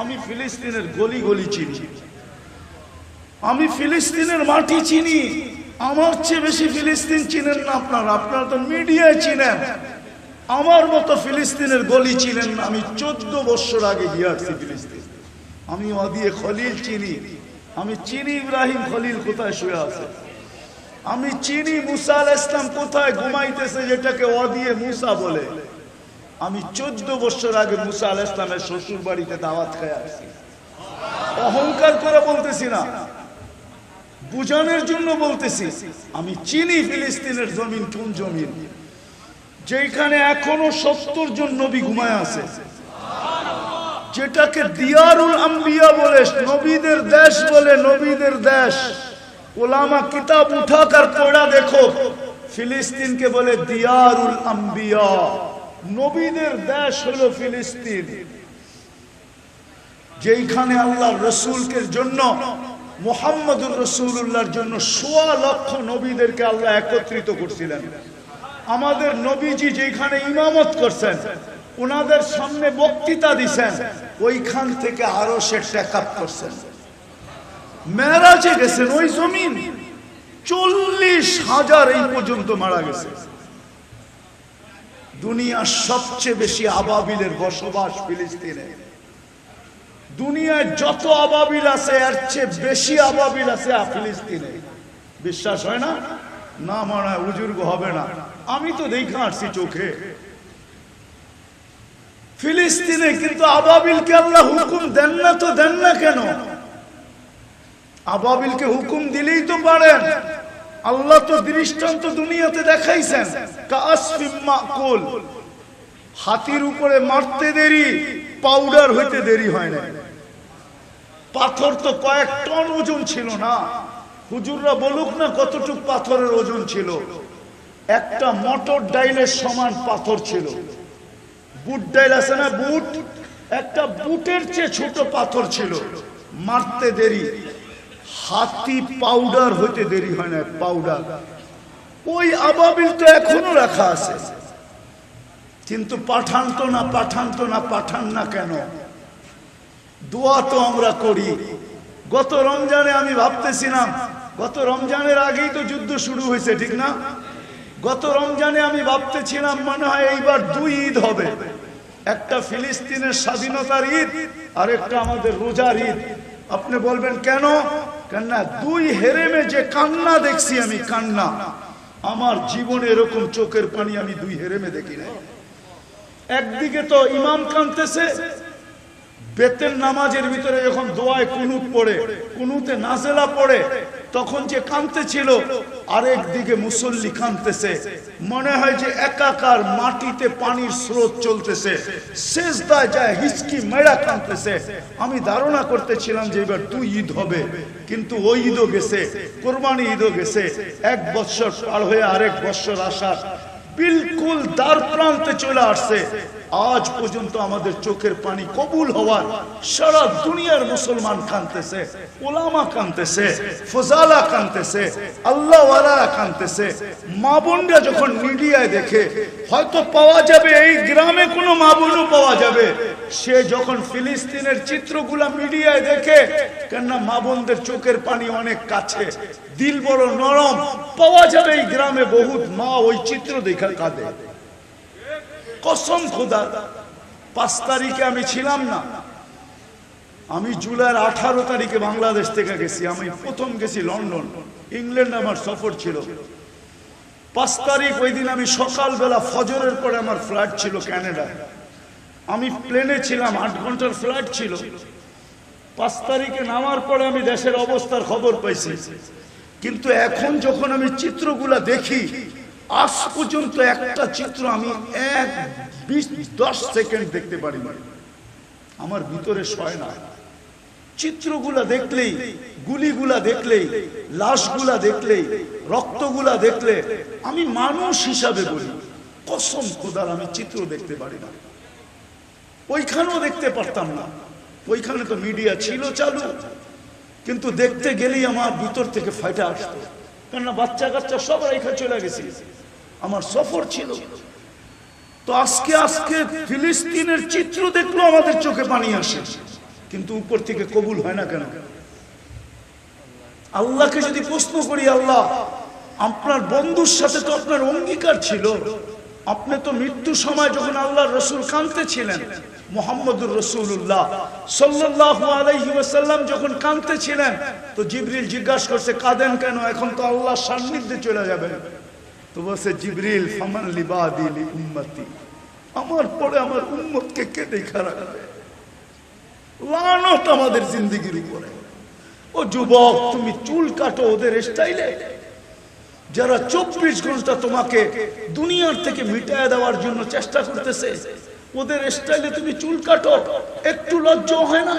আমি ফিলিস্তিনের গলি গলি চিনি। আমি ফিলিস্তিনের মাটি চিনি। আমার চেয়ে বেশি ফিলিস্তিন চিনেন না আপনারা। আপনারা তো মিডিয়ায় চিনেন। আমার মতো ফিলিস্তিনের গলি চিনেন না। আমি চোদ্দ বছর আগে গিয়ে আসছি ফিলিস্তিন। আমি ওদিয়ে খলিল চিনি। আমি চিনি ইব্রাহিম খলিল কোথায় শুয়ে আছে? আমি চিনি মুসা আল ইসলাম কোথায় ঘুমাইতেছে যেটাকে অদিয়ে মুসা বলে। আমি চোদ্দ বছর আগে মুসা আল ইসলামের শ্বশুর বাড়িতে দাওয়াত খেয়ে আসছি। অহংকার করে বলতেছি না। বুঝানোর জন্য বলতেছি, আমি চিনি ফিলিস্তিনের জমিন কোন জমিন? যেখানে এখনও সত্তর জন নবী ঘুমায় আছে। যেটাকে দিয়ারুল আম্বিয়া বলে, নবীদের দেশ বলে, নবীদের দেশ। ওলামা কিতাব উঠাক আর পড়া দেখো। ফিলিস্তিনকে বলে দিয়ারুল আম্বিয়া। নবীদের দেশ হলো ফিলিস্তিন। যেইখানে আল্লাহ রসুলকে জন্য, মোহাম্মদুর রসুল্লাহর জন্য সোয়া লক্ষ নবীদেরকে আল্লাহ একত্রিত করছিলেন। আমাদের নবীজি যেখানে ইমামত করছেন ওনাদের সামনে বক্তৃতা দিছেন, ওইখান থেকে আরও সে টেকআপ করছেন। মেরাজে গেছেন, ওই জমিন চল্লিশ হাজার এই পর্যন্ত মারা গেছে। দুনিয়ার সবচেয়ে বেশি আবাবিলের বসবাস ফিলিস্তিনে। দুনিয়ায় যত আবাবিল আছে, এর চেয়ে বেশি আবাবিল আছে ফিলিস্তিনে। বিশ্বাস হয় না? না মনে হয় উজুর্গ হবে না। আমি তো দেখে আসছি চোখে। ফিলিস্তিনে কিন্তু আবাবিলকে আল্লাহ হুকুম দেন না তো দেন না কেন? আবাবিলকে হুকুম দিলেই তো পারেন। আল্লাহ তো দৃষ্টান্ত দুনিয়াতে দেখাইছেন। হাতির উপরে মারতে দেরি, পাউডার হইতে দেরি হয় না পাথর তো কয়েক টন ওজন ছিল না। হুজুররা বলুক না কতটুক পাথরের ওজন ছিল। একটা মটর ডাইলের সমান পাথর ছিল। বুট ডাইল আছে না বুট? একটা বুটের চেয়ে ছোট পাথর ছিল। মারতে দেরি। হাতি পাউডার হইতে দেরি হয় না পাউডার ওই আবাবিল তো এখনও রাখা আছে। কিন্তু পাঠান তো না পাঠান তো না, পাঠান না কেন? দোয়া তো আমরা করি। গত রমজানে আমি ভাবতেছিলাম, গত রমজানের আগেই তো যুদ্ধ শুরু হয়েছে, ঠিক না? গত রমজানে আমি ভাবতেছিলাম, মনে হয় এইবার দুই ঈদ হবে। একটা ফিলিস্তিনের স্বাধীনতার ঈদ আর একটা আমাদের রোজার ঈদ। আপনি বলবেন, কেন? কেননা দুই হেরেমে যে কান্না দেখছি আমি, কান্না। আমার জীবনে এরকম চোখের পানি আমি দুই হেরেমে দেখি নাই। একদিকে তো ইমাম কানতেছে বেতের নামাজের ভিতরে যখন দোয়ায় কুনুত পড়ে, কুনুতে নাজেলা পড়ে, তখন যে কানতে ছিল আরেক দিকে মুসল্লি কানতেছে মনে হয় যে একাকার মাটিতে পানির স্রোত চলতেছে। শেষদায় যায় হিচকি মেড়া কানতেছে আমি ধারণা করতেছিলাম যে এবার দুই ঈদ হবে, কিন্তু ওই ঈদও গেছে, কোরবানি ঈদও গেছে। এক বৎসর পার হয়ে আরেক বৎসর আসার, বিলকুল দ্বার প্রান্তে চলে আসছে। আজ পর্যন্ত আমাদের চোখের পানি কবুল হওয়ার সারা দুনিয়ার মুসলমান কানতেছে ওলামা কানতেছে ফজালা কানতেছে আল্লাহ কানতেছে মা বোনরা যখন মিডিয়ায় দেখে, হয়তো পাওয়া যাবে, এই গ্রামে কোনো মা বোনও পাওয়া যাবে। সে যখন ফিলিস্তিনের চিত্রগুলা মিডিয়ায় দেখে, কেননা মা বোনদের চোখের পানি অনেক কাছে, দিল বড় নরম, পাওয়া যাবে এই গ্রামে বহুত মা ওই চিত্র দেখা কাঁদে। কসম খোদা, পাঁচ তারিখে আমি ছিলাম না। আমি জুলাইয়ের আঠারো তারিখে বাংলাদেশ থেকে গেছি। আমি প্রথম গেছি লন্ডন। ইংল্যান্ড আমার সফর ছিল। পাঁচ তারিখ ওই দিন আমি সকালবেলা ফজরের পরে আমার ফ্লাইট ছিল ক্যানাডায়। আমি প্লেনে ছিলাম, আট ঘণ্টার ফ্লাইট ছিল। পাঁচ তারিখে নামার পরে আমি দেশের অবস্থার খবর পাইছি। কিন্তু এখন যখন আমি চিত্রগুলা দেখি আজ পর্যন্ত একটা চিত্র আমি এক বিশ দশ সেকেন্ড দেখতে পারি। আমার ভিতরে সয় না। চিত্রগুলা দেখলেই, গুলিগুলা দেখলেই, লাশগুলা দেখলেই, রক্তগুলা দেখলে আমি মানুষ হিসাবে বলি। কসম খোদার, আমি চিত্র দেখতে পারি না। ওইখানেও দেখতে পারতাম না। ওইখানে তো মিডিয়া ছিল চালু। কিন্তু দেখতে গেলেই আমার ভিতর থেকে ফাইটা আসতো। কেননা বাচ্চা কাচ্চা সব রেখা চলে গেছে। আমার সফর ছিল। তো আজকে আজকে ফিলিস্তিনের চিত্র দেখল আমাদের চোখে পানি আসে। কিন্তু উপর থেকে কবুল হয় না কেন? আল্লাহকে যদি প্রশ্ন করি, আল্লাহ, আপনার বন্ধুর সাথে তো আপনার অঙ্গীকার ছিল। আপনি তো মৃত্যুর সময় যখন আল্লাহ রসুল কাঁদতে ছিলেন মোহাম্মদুর রসুল্লাহ সাল্লাহ আলাইহি ওয়াসাল্লাম যখন কাঁদতে ছিলেন তো জিবরিল জিজ্ঞাসা করছে, কাঁদেন কেন? এখন তো আল্লাহ সান্নিধ্যে চলে যাবেন। তো বলছে, জিবরিল উম্মতি আমার পরে আমার উম্মতকে কে রাখবে? লানত আমাদের জিন্দগির উপরে। ও যুবক, তুমি চুল কাটো ওদের স্টাইলে। যারা চব্বিশ ঘণ্টা তোমাকে দুনিয়ার থেকে মিটায় দেওয়ার জন্য চেষ্টা করতেছে ওদের স্টাইলে তুমি চুল কাটো, একটু লজ্জা হয় না?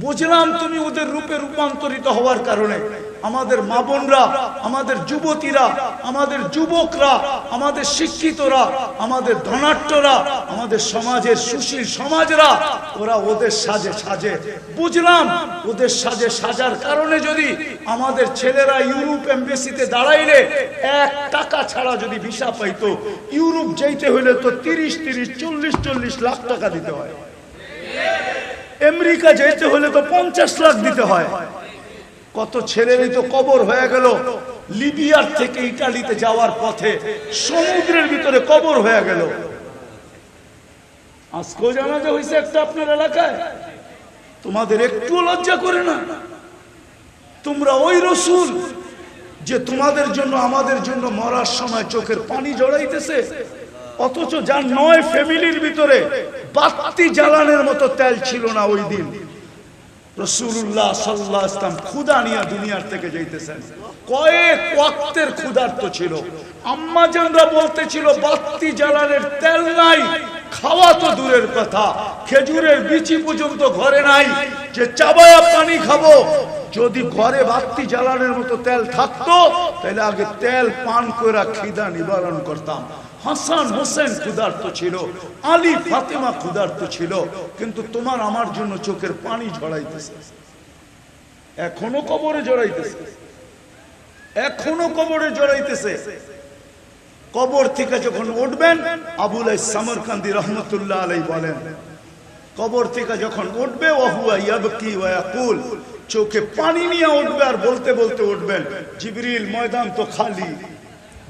বুঝলাম তুমি ওদের রূপে রূপান্তরিত হওয়ার কারণে। আমাদের মা বোনরা, আমাদের যুবতীরা, আমাদের যুবকরা, আমাদের শিক্ষিতরা, আমাদের ধনাট্যরা আমাদের সমাজের সুশীল সমাজরা, ওরা ওদের সাজে সাজে। বুঝলাম, ওদের সাজে সাজার কারণে যদি আমাদের ছেলেরা ইউরোপ এমবেসিতে দাঁড়াইলে এক টাকা ছাড়া যদি ভিসা পাইতো, ইউরোপ যাইতে হলে তো তিরিশ তিরিশ, চল্লিশ চল্লিশ লাখ টাকা দিতে হয়। আমেরিকা যেতে হলে তো পঞ্চাশ লাখ দিতে হয়। কত ছেলেরই তো কবর হয়ে গেল। লিবিয়ার থেকে ইটালিতে যাওয়ার পথে সমুদ্রের ভিতরে কবর হয়ে গেল। আজকেও জানাজা হয়েছে একটা আপনার এলাকায়। তোমাদের একটু লজ্জা করে না। তোমরা ওই রসুল যে তোমাদের জন্য, আমাদের জন্য মরার সময় চোখের পানি জড়াইতেছে, অথচ যার নয় ফ্যামিলির ভিতরে বাতি জ্বালানের মতো তেল ছিল না ওই দিন। রসুল্লাহ সাল্লাহ ইসলাম ক্ষুদা নিয়ে দুনিয়ার থেকে যাইতেছেন। কয়েক ওয়াক্তের ক্ষুধার্ত ছিল। আম্মা জানরা বলতেছিল বাত্তি জ্বালানের তেল নাই, খাওয়া তো দূরের কথা, খেজুরের বিচি পর্যন্ত ঘরে নাই, যে চাবায়া পানি খাব, যদি ঘরে বাত্তি জ্বালানোর মতো তেল থাকতো, তাহলে আগে তেল পান করে খিদা নিবারণ করতাম। হাসান হোসেন ক্ষুধার্ত ছিল, আলী ফাতেমা ক্ষুধার্ত ছিল, কিন্তু তোমার আমার জন্য চোখের পানি ঝড়াইতেছে এখনও কবরে জড়াইতেছে। এখনও কবরে জড়াইতেছে। কবর থেকে যখন উঠবেন, আবুল সামরকান্দি রহমতুল্লাহ আলাই বলেন, কবর থেকে যখন উঠবে চোখে পানি নিয়ে উঠবে আর বলতে বলতে উঠবেন, জিবরিল, ময়দান তো খালি।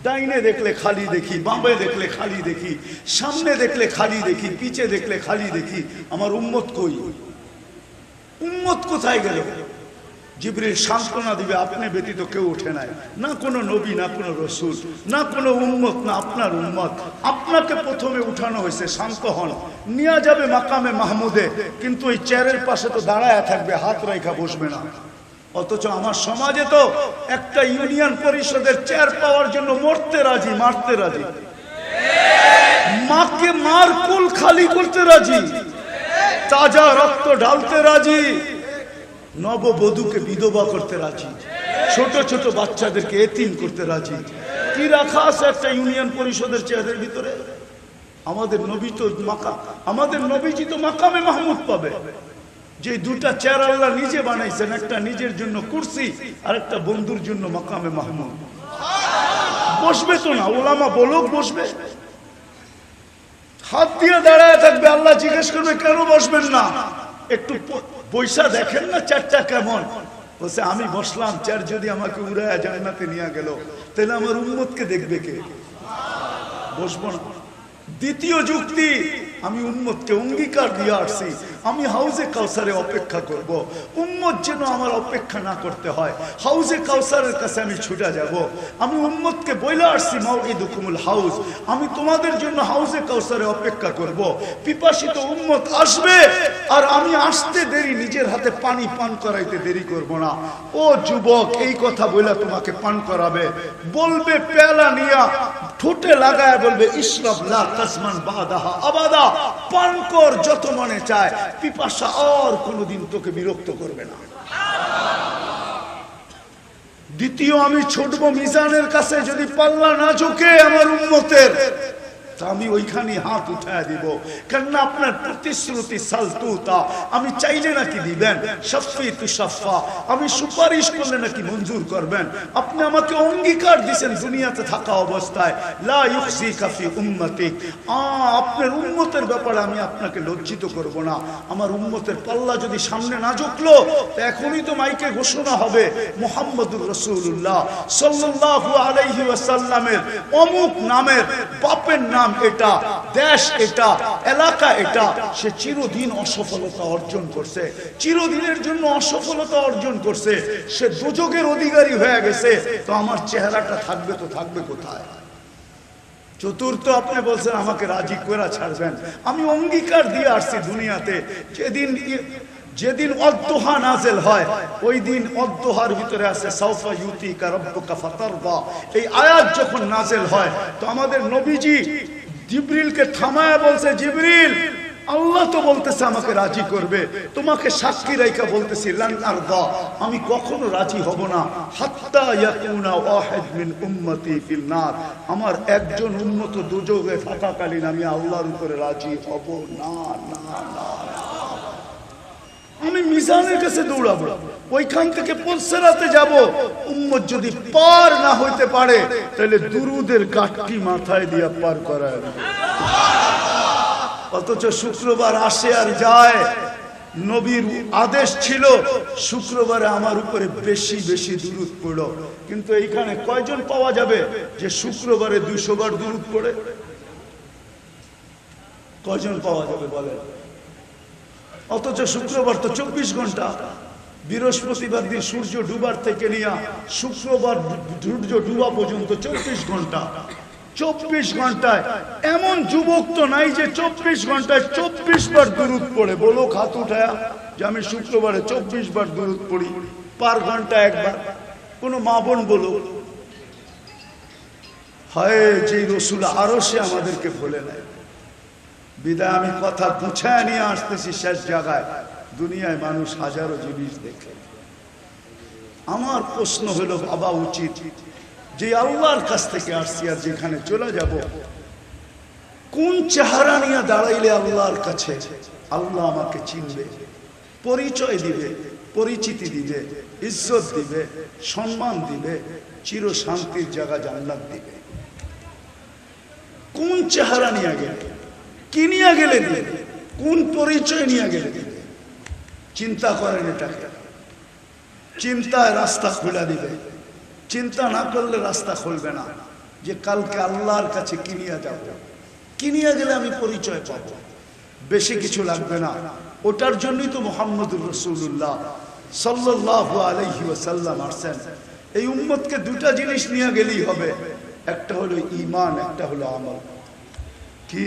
ডাইনে দেখলে খালি দেখি, বামে দেখলে খালি দেখি, সামনে দেখলে খালি দেখি, পিছে দেখলে খালি দেখি, আমার উম্মত কই? উম্মত কোথায় গেল? জিবরিল সান্ত্বনা দিবে, আপনি ব্যতীত কেউ ওঠে নাই। না কোনো নবী, না কোনো রসুল, না কোনো উন্মত না আপনার উন্মত আপনাকে প্রথমে উঠানো হয়েছে শান্ত হন নিয়ে যাবে মাকামে মাহমুদে, কিন্তু ওই চেয়ারের পাশে তো দাঁড়ায় থাকবে, হাত রেখা বসবে না। অথচ আমার সমাজে তো একটা ইউনিয়ন পরিষদের চেয়ার পাওয়ার জন্য মরতে রাজি, মারতে রাজি। মাকে মার কুল খালি করতে রাজি। তাজা রক্ত ঢালতে রাজি। নববধূকে বিধবা করতে রাজি। ছোট ছোট বাচ্চাদেরকে এতিম করতে রাজি। কি রাখা আছে একটা ইউনিয়ন পরিষদের চেয়ারের ভিতরে? আমাদের নবী তো মাকা আমাদের নবীজি তো মাকামে মাহমুদ পাবে। যে দুটা চেয়ার আল্লাহ নিজে বানাইছেন, একটা নিজের জন্য কুর্সি আর একটা বন্ধুর জন্য মাকামে মাহমুদ। বসবে তো না, ওলামা বলুক বসবে। হাত দিয়ে দাঁড়ায় থাকবে, আল্লাহ জিজ্ঞেস করবে, কেন বসবেন না? একটু পয়সা দেখেন না চারটা কেমন? বলছে, আমি বসলাম চার যদি আমাকে উড়ায় জান্নাতে নিয়ে গেল, তাহলে আমার উম্মতকে দেখবে কে? বসবো না। দ্বিতীয় যুক্তি, আমি উম্মতকে অঙ্গীকার দিয়ে আসছি। আমি হাউজে কাউসারে অপেক্ষা করব। উম্মত যেন আমার অপেক্ষা না করতে হয় হাউজে কাউসারের কাছে আমি ছুটে যাব। আমি উম্মতকে বইলে আসছি মাউকি দুকুমুল হাউস আমি তোমাদের জন্য হাউজে কাউসারে অপেক্ষা করব। পিপাসিত উম্মত আসবে, আর আমি আসতে দেরি, নিজের হাতে পানি পান করাইতে দেরি করব না ও যুবক, এই কথা বইলা তোমাকে পান করাবে বলবে পেলা নিয়া ঠোঁটে লাগায় বলবে ইসলাম লা তাসমান বাদাহা আবাদা পান কর যত মনে চায় পিপাসা আর কোনোদিন তোকে বিরক্ত করবে না। দ্বিতীয় আমি ছুটবো মিজানের কাছে, যদি পাল্লা না ঝুঁকে আমার উন্মতের আমি ওইখানে হাত উঠায় দিব। কেননা আপনার প্রতিশ্রুতি সালতুতা। আমি চাইলে নাকি দিবেন? সফি তু সফা। আমি সুপারিশ করলে নাকি মঞ্জুর করবেন? আপনি আমাকে অঙ্গীকার দিছেন দুনিয়াতে থাকা অবস্থায়। লা ইউসি কাফি আ, আপনার উম্মতের ব্যাপারে আমি আপনাকে লজ্জিত করব না। আমার উম্মতের পাল্লা যদি সামনে না ঝুঁকলো, তো এখনই তো মাইকে ঘোষণা হবে মোহাম্মদুর রসুল্লাহ সাল্লাল্লাহু আলাইহি ওয়াসাল্লামের অমুক নামের বাপের নাম এটা, দেশ এটা, এলাকা এটা, সে চিরদিন অসফলতা অর্জন করছে। চিরদিনের জন্য অসফলতা অর্জন করছে। সে দুযোগের অধিকারী হয়ে গেছে। তো আমার চেহারাটা থাকবে তো থাকবে কোথায়? চতুর্থ আপনি বলছেন, আমাকে রাজি করে ছাড়বেন। আমি অঙ্গীকার দিয়ে আসছি দুনিয়াতে। যেদিন যেদিন অদ্দোহা নাজেল হয়, ওই দিন অদ্দোহার ভিতরে আছে, সাউফা ইউতি কারব্বকা ফাতারবা এই আয়াত যখন নাজেল হয়, তো আমাদের নবীজি জিবরিলকে থামায়া বলছে, জিবরিল, আল্লাহ তো বলতেছে আমাকে রাজি করবে। তোমাকে সাক্ষী রেখা বলতেছি আমি কখনো রাজি হব না। আমার একজন উন্নত দুযোগে থাকাকালীন আমি আল্লাহর উপরে রাজি হব না না না। আমি মিজানের কাছে দৌড়াবো। ওইখান থেকে পলসেরাতে যাব। উম্মত যদি পার না হইতে পারে, তাহলে দুরুদের কাঠটি মাথায় দিয়া পার করায় অথচ শুক্রবার আসে আর যায়। নবীর আদেশ ছিল, শুক্রবারে আমার উপরে বেশি বেশি দূরত পড়ো। কিন্তু এইখানে কয়জন পাওয়া যাবে যে শুক্রবারে দুইশো বার দূরত পড়ে? কয়জন পাওয়া যাবে বলেন? অথচ শুক্রবার তো চব্বিশ ঘণ্টা। বৃহস্পতিবার দিন সূর্য ডুবার থেকে নিয়ে শুক্রবার সূর্য ডুবা পর্যন্ত চব্বিশ ঘণ্টা। চব্বিশ ঘন্টায় এমন যুবক তো নাই যে চব্বিশ ঘন্টায় চব্বিশ বার দূরত পড়ে। বলো খাত উঠায়া যে আমি শুক্রবারে চব্বিশ বার দূরত পড়ি, পার ঘণ্টা একবার। কোনো মা বোন বলো, হয় যে রসুল আরও সে আমাদেরকে ভুলে নেয় বিদায়, আমি কথা গুছায় নিয়ে আসতেছি শেষ জায়গায়। দুনিয়ায় মানুষ হাজারো জিনিস দেখে। আমার প্রশ্ন হলো বাবা উচিত যে আল্লাহর কাছ থেকে আসছি আর যেখানে চলে যাব, কোন চেহারা নিয়ে দাঁড়াইলে আল্লাহর কাছে আল্লাহ আমাকে চিনবে, পরিচয় দিবে, পরিচিতি দিবে, ইজ্জত দিবে, সম্মান দিবে চির শান্তির জায়গা জান্নাত দিবে? কোন চেহারা নিয়ে গেলে? কি নিয়ে গেলে দিবে কোন পরিচয় নিয়ে গেলে দিবে চিন্তা করেন এটাকে। চিন্তায় রাস্তা খুলে দিবে। চিন্তা না করলে রাস্তা খুলবে না। যে কালকে আল্লাহর কাছে কিনিয়া যাব? কিনিয়া গেলে আমি পরিচয় পাব? বেশি কিছু লাগবে না। ওটার জন্যই তো মোহাম্মদুর রসুল্লাহ সাল্লাহ আলহি ওসাল্লাম আসছেন। এই উম্মতকে দুটা জিনিস নিয়ে গেলেই হবে। একটা হলো ইমান একটা হলো আমল। কি?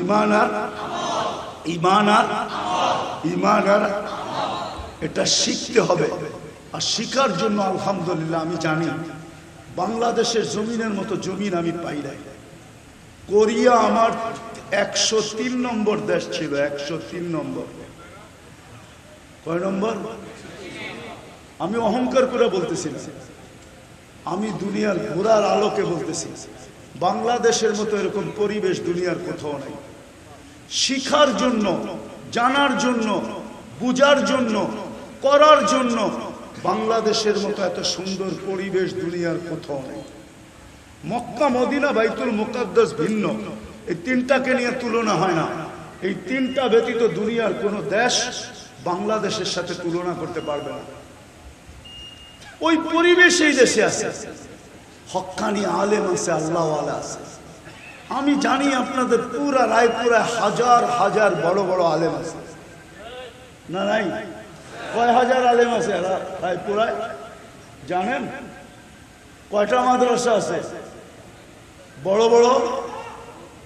ইমান আর ইমান আর ইমান আর এটা শিখতে হবে। আর শিখার জন্য আলহামদুলিল্লাহ আমি জানি, বাংলাদেশের জমিনের মতো জমিন আমি পাই নাই। কোরিয়া আমার একশো তিন নম্বর দেশ ছিল, একশো তিন নম্বর। কয় নম্বর? আমি অহংকার করে বলতেছি আমি দুনিয়ার ঘোরার আলোকে বলতেছি। বাংলাদেশের মতো এরকম পরিবেশ দুনিয়ার কোথাও নাই। শিখার জন্য, জানার জন্য, বুঝার জন্য, করার জন্য বাংলাদেশের মতো এত সুন্দর পরিবেশ দুনিয়ার কোথাও নেই। মক্কা, মদিনা, বাইতুল মুকাদ্দাস ভিন্ন। এই তিনটাকে নিয়ে তুলনা হয় না। এই তিনটা ব্যতীত দুনিয়ার কোনো দেশ বাংলাদেশের সাথে তুলনা করতে পারবে না। ওই পরিবেশ এই দেশে আছে। হক্কানি আলেম আছে, আল্লাহ আছে। আমি জানি আপনাদের পুরা রায়পুরায় হাজার হাজার বড় বড় আলেম আছে। না, নাই? কয় হাজার আলেম আছে রায়পুরায়? জানেন? কয়টা মাদ্রাসা আছে? বড় বড়?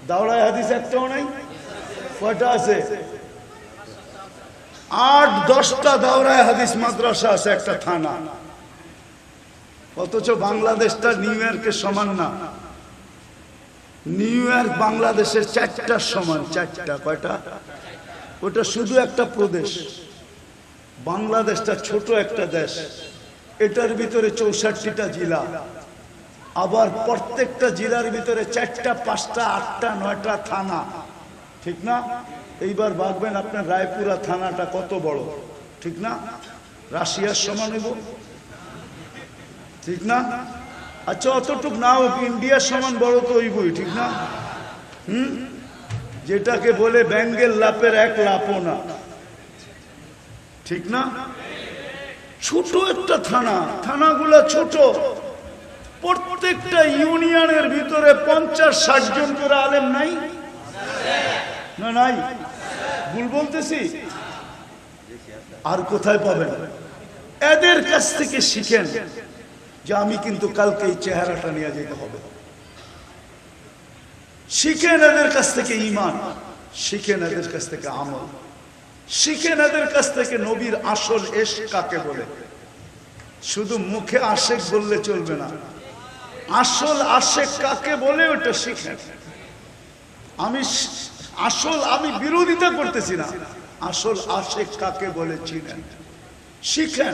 দাওড়ায় হাদিস একটাও নাই? কয়টা আছে? আট, দশটা দাওড়ায় হাদিস মাদ্রাসা আছে, একটা থানা। অথচ বাংলাদেশটা নিউ ইয়র্কের সমান না। নিউ ইয়র্ক বাংলাদেশের চারটার সমান, চারটা, কয়টা? ওটা শুধু একটা প্রদেশ। বাংলাদেশটা ছোট একটা দেশ। এটার ভিতরে চৌষট্টিটা জেলা। আবার প্রত্যেকটা জেলার ভিতরে চারটা, পাঁচটা, আটটা, নয়টা থানা। ঠিক না? এইবার ভাববেন আপনার রায়পুরা থানাটা কত বড়? ঠিক না? রাশিয়ার সমান হইব। ঠিক না? আচ্ছা অতটুক না হোক ইন্ডিয়ার সমান বড় তো হইবই, ঠিক না? হুম? যেটাকে বলে ব্যাঙ্গের লাপের এক লাপও না ঠিক না? ছোট একটা থানা, থানাগুলো ছোট। প্রত্যেকটা ইউনিয়নের ভিতরে পঞ্চাশ, ষাট জন করে আলেম নাই? না, নাই? ভুল বলতেছি? আর কোথায় পাবেন? এদের কাছ থেকে শিখেন। যে আমি কিন্তু কালকে এই চেহারাটা নিয়ে যেতে হবে। শিখেন এদের কাছ থেকে ইমান শিখেন এদের কাছ থেকে আমল শিখেন এদের কাছ থেকে নবীর আসল এস কাকে বলে? শুধু মুখে আশেক বললে চলবে না। আসল আশেক কাকে বলে ওটা শিখেন। আমি আসল আমি বিরোধিতা করতেছি না। আসল আশেক কাকে বলে চিনেন? শিখেন।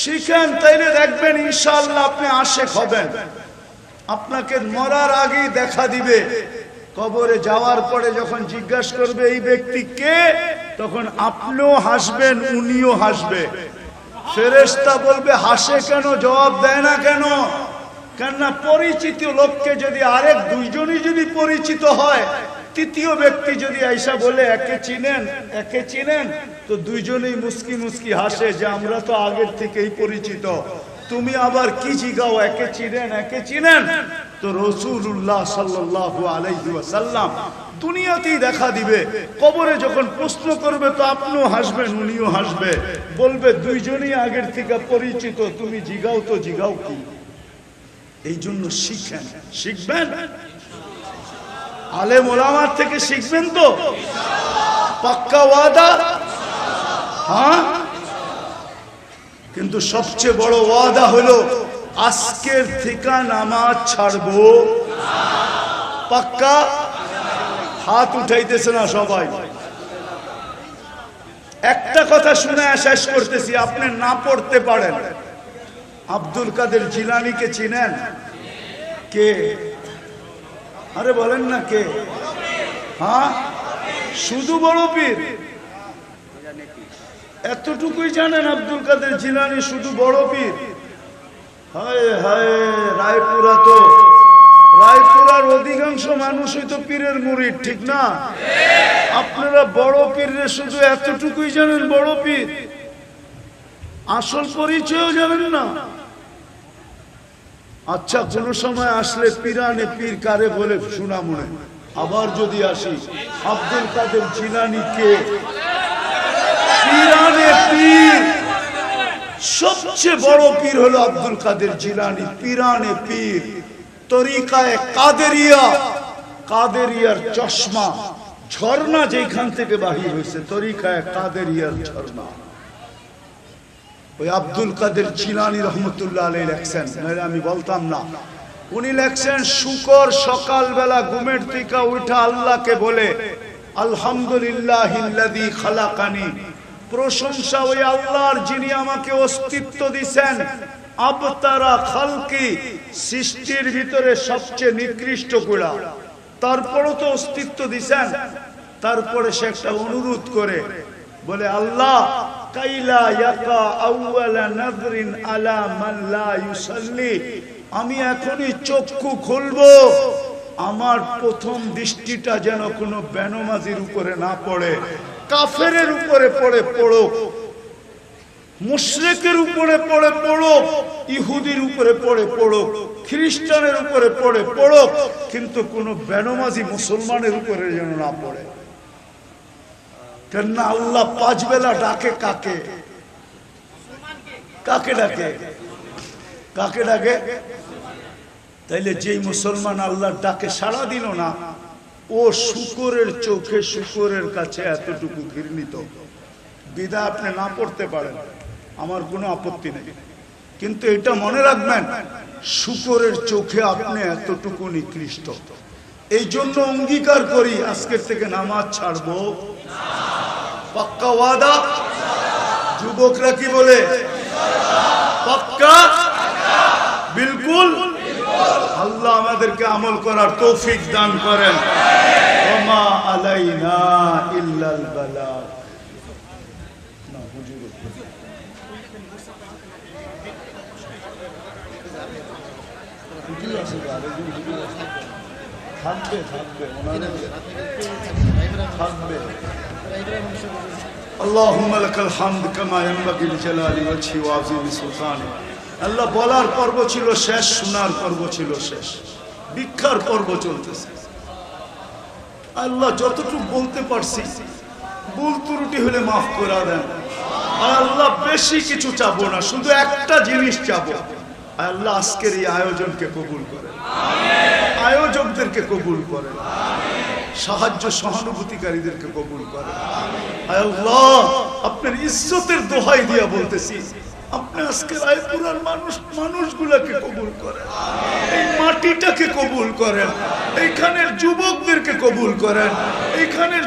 শিখেন, তাইলে দেখবেন ইনশাল্লাহ আপনি আশেক হবেন। আপনাকে মরার আগেই দেখা দিবে। কবরে যাওয়ার পরে যখন জিজ্ঞাসা করবে, এই ব্যক্তি কে? তখন আপনিও হাসবেন, উনিও হাসবে। ফেরেশতা বলবে, হাসে কেন? জবাব দেয় না কেন? কেননা পরিচিত লোককে যদি আরেক দুইজনই যদি পরিচিত হয় তৃতীয় ব্যক্তি যদি আইসা বলে, একে চিনেন একে চিনেন, তো দুইজনেই মুস্কি মুস্কি হাসে যে, আমরা তো আগের থেকেই পরিচিত। তুমি আবার কি জিগাও, একে চিনেন একে চিনেন? তো রসুল্লাহ সাল্লাহ আলাইহি ওয়াসাল্লাম দুনিয়াতেই দেখা দিবে। কবরে যখন প্রশ্ন করবে, তো আপনিও হাসবেন, উনিও হাসবে। বলবে, দুইজনই আগের থেকে পরিচিত, তুমি জিগাও তো জিগাও কি? এই জন্য শিখেন। শিখবেন? আলেম ওলামার থেকে শিখবেন তো? পাক্কা ওয়াদা? হ্যাঁ? কিন্তু সবচেয়ে বড় ওয়াদা হলো, আজকের থেকে নামাজ ছাড়বো। পাক্কা? হাত উঠাইতেছে না সবাই। একটা কথা শুনে শেষ করতেছি, আপনি না পড়তে পারেন। আব্দুল কাদের জিলানিকে চিনেন? কে? আরে বলেন না কে? হ্যাঁ? শুধু বড় পীর? এতটুকুই জানেন আব্দুল কাদের জিলানি শুধু বড় পীর? হায় হায়, রায়পুরা তো, রায়পুরার অধিকাংশ মানুষই তো পীরের মুরিদ, ঠিক না? আপনারা বড় পীরে শুধু এতটুকুই জানেন বড় পীর? আসল পরিচয়ও জানেন না। আচ্ছা কোন সময় আসলে পিরানে পীর কারে বলে, শোনা মনে, আবার যদি আসি, আব্দুল কাদের জিলানি কে পিরানে পীর, সবচেয়ে বড় পীর হলো আব্দুল কাদের জিলানি, পিরানে পীর। তরিকায় কাদেরিয়া, কাদেরিয়ার চশমা, ঝর্ণা যেখান থেকে বাহির হয়েছে, তরিকায় কাদেরিয়ার ঝর্ণা। ওই আব্দুল কাদের জিলানি রহমতুল্লাহ লেখছেন, নাহলে আমি বলতাম না। উনি লেখছেন, শুকর সকালবেলা ঘুমের থেকে উঠা আল্লাহকে বলে, আলহামদুলিল্লাহ খালাকানি। প্রশংসা ওই আল্লাহর যিনি আমাকে অস্তিত্ব দিছেন, আবতারা খালকি, সৃষ্টির ভিতরে সবচেয়ে নিকৃষ্ট কুড়া তারপরও তো অস্তিত্ব দিছেন। তারপরে সে একটা অনুরোধ করে, বলে, আল্লাহ কাইলা আউয়ালা আলা আমি এখনই চক্ষু খুলবো। আমার প্রথম দৃষ্টিটা যেন কোনো বেনমাজির উপরে না পড়ে, কাফেরের উপরে পড়ে পড়ুক, মুশরেকের উপরে পড়ে পড়ুক, ইহুদির উপরে পড়ে পড়ুক, খ্রিস্টানের উপরে পড়ে পড়ুক, কিন্তু কোনো বেনমাজি মুসলমানের উপরে যেন না পড়ে। কেননা আল্লাহ পাঁচ বেলা ডাকে কাকে? কাকে ডাকে? কাকে ডাকে? তাইলে যেই মুসলমান আল্লাহ ডাকে সাড়া দিল না, ও শুকরের চোখে শুকরের কাছে এতটুকু ঘৃণিত। বিদা আপনি না পড়তে পারেন, আমার কোনো আপত্তি নেই। কিন্তু এটা মনে রাখবেন, শুকরের চোখে আপনি এতটুকু নিকৃষ্ট। এই জন্য অঙ্গীকার করি, আজকের থেকে নামাজ ছাড়বো। পাক্কা ওয়াদা? যুবকরা কি বলে? পাক্কা? বিলকুল? আল্লাহ আমাদেরকে আমল করার তৌফিক দান করেন। আলাইনা ইল্লাল। থাকবে থাকবে থাকবে। اللهم لك الحمد كما ينبغي لجلال وجهه وعظيم سلطانه আল্লাহ বলার পর্ব ছিল শেষ শোনার পর্ব ছিল শেষ ভিক্ষার পর্ব চলতেছে আল্লাহ যতটুকু বলতে পারছি ভুল ত্রুটি হলে মাফ করে দেন আর আল্লাহ বেশি কিছু চাবো না শুধু একটা জিনিস চাবো আর আল্লাহ আজকের এই আয়োজনকে কবুল করে আয়োজকদেরকে কবুল করে সাহায্য সহানুভূতিকারীদেরকে কবুল করে। আপনার ইজ্জতের দোহাই দিয়া বলতেছি মানুষ কবুল করেন। এইখানের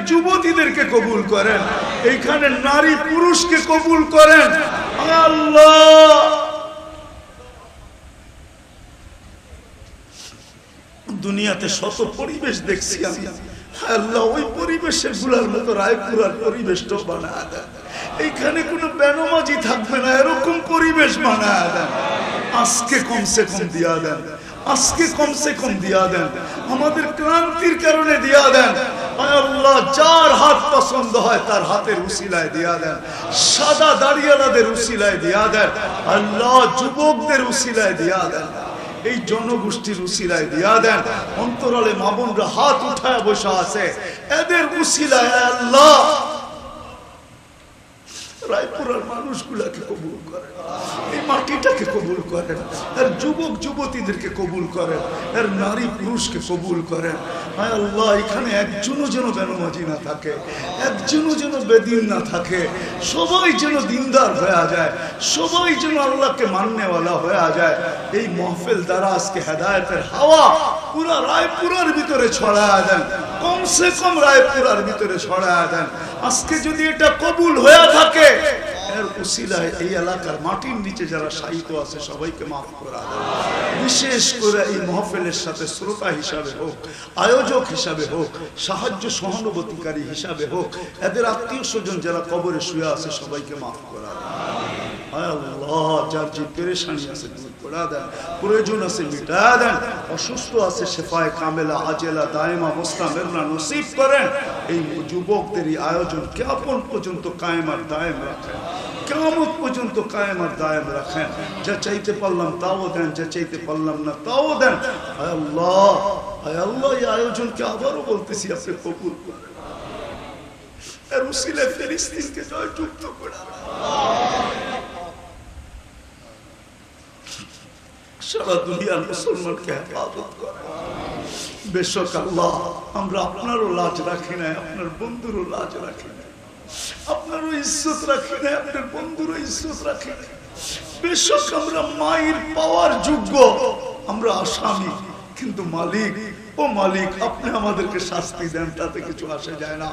কবুল করেন। এইখানের নারী পুরুষকে কবুল করেন। দুনিয়াতে শত পরিবেশ দেখছি আমি। আল্লাহ ওই পরিবেশেরগুলার মতো রায়পুরার বানায় দেন। এইখানে কোনো বেনমাজি থাকবে না, এরকম পরিবেশ বানায় দেন। আজকে কমসে কম দিয়া দেন, আজকে কমসে কম দিয়া দেন, আমাদের ক্রান্তির কারণে দিয়া দেন। আল্লাহ, যার হাত পছন্দ হয় তার হাতের উসিলায় দিয়া দেন, সাদা দাঁড়িয়ালাদের উসিলায় দিয়া দেন, আল্লাহ যুবকদের উসিলায় দিয়া দেন। এই জনগোষ্ঠীর উসিলায় দিয়া দেন। অন্তরালে মামুনরা হাত উঠায় বসে আছে। এদের উসিলায় আল্লাহ। রায়পুরের মানুষগুলাকে কবুল করেন মাটিটাকে কবুল করেন, আর যুবক যুবতীদেরকে কবুল করেন এর নারী পুরুষকে কবুল করেন। হায় আল্লাহ, এখানে একজনও যেন বেনমাজি না থাকে, একজনও যেন বেদিন না থাকে, সবাই যেন দিনদার হয়ে যায়, সবাই যেন আল্লাহকে মাননেওয়ালা হয়ে যায়। এই মহফিল দ্বারা আজকে হেদায়তের হাওয়া পুরা রায়পুরার ভিতরে ছড়ায় দেন, কমসে কম রায়পুরার ভিতরে ছড়ায় দেন। আজকে যদি এটা কবুল হয়ে থাকে এর উসিলায় এই এলাকার মাটির নিচে যারা সাহিত্য আছে, সবাইকে মাফ করা। বিশেষ করে এই মহফেলের সাথে শ্রোতা হিসাবে হোক, আয়োজক হিসাবে হোক, সাহায্য সহানুভূতিকারী হিসাবে হোক, এদের আত্মীয় স্বজন যারা কবরে শুয়ে আছে, সবাইকে মাফ করা দায়মা রাখেন চাইতে পারলাম তাও দেন যা চাইতে পারলাম না তাও দেন হায় আল্লাহ হায় আল্লাহ এই আয়োজনকে আবারও বলতেছি আপনি করেন করে সারা দুনিয়ার মুসলমানকে হেফাজত করে। বেশক আল্লাহ, আমরা আপনারও লাজ রাখি না আপনার বন্ধুরও লাজ রাখি না আপনারও ইজ্জত রাখি না আপনার বন্ধুরও ইজ্জত রাখি না বেশক আমরা মায়ের পাওয়ার যোগ্য, আমরা আসামি, কিন্তু মালিক ও মালিক, আপনি আমাদেরকে শাস্তি দেন, তাতে কিছু আসে যায় না।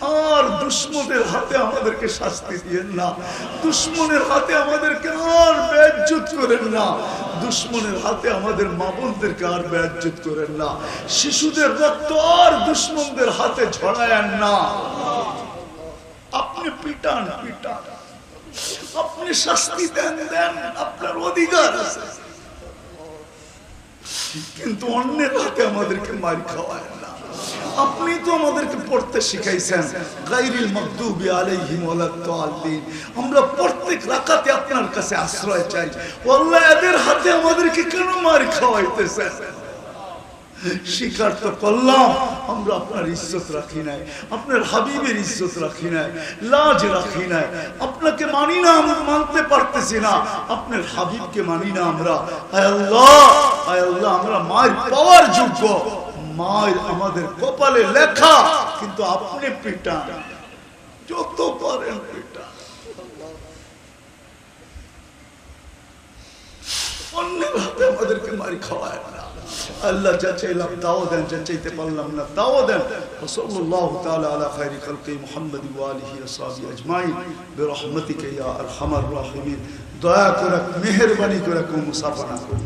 আর দুশ্মনের হাতে আমাদেরকে শাস্তি দিয়েন না। দুশ্মনের হাতে আমাদেরকে আর বেজ্জুত করেন না। দুশ্মনের হাতে আমাদের মা বোনদেরকে আর বেজ্জুত করেন না। শিশুদের রক্ত আর দুশ্মনদের হাতে ঝড়ায়েন না। আপনি পিটান পিটান। আপনি শাস্তি দেন দেন। আপনার অধিকার আছে। কিন্তু অন্যের হাতে আমাদেরকে মার খাওয়ায় না। আপনি তো আমাদেরকে পড়তে শিখাইছেন। গাইরিল মকদুবি আলাইহিম ওয়ালাদ-দাল্লিন। আমরা প্রত্যেক রাকাতে আপনার কাছে আশ্রয় চাই। আল্লাহ এদের হাতে আমাদেরকে কেন মার খাওয়াইতেছেন? স্বীকার তো করলাম। আমরা আপনার ইজ্জত রাখি নাই, আপনার হাবিবের ইজ্জত রাখি নাই, লাজ রাখি নাই। আপনাকে মানি না আমরা মানতে পারতেছি না। আপনার হাবিবকে মানি না আমরা। আয় আল্লাহ আয় আল্লাহ, আমরা মায়ের পাওয়ার যোগ্য। মায়ের আমাদের কপালে লেখা, কিন্তু আপনি الله جاء لك دعوة جاء تبلغ لنا دعوة وصلى الله تعالى على خير خلق محمد وآله وصحبه أجمعين. برحمتك يا أرحم الراحمين. دعاء كرك مهرباني كرك ومصافنا كرك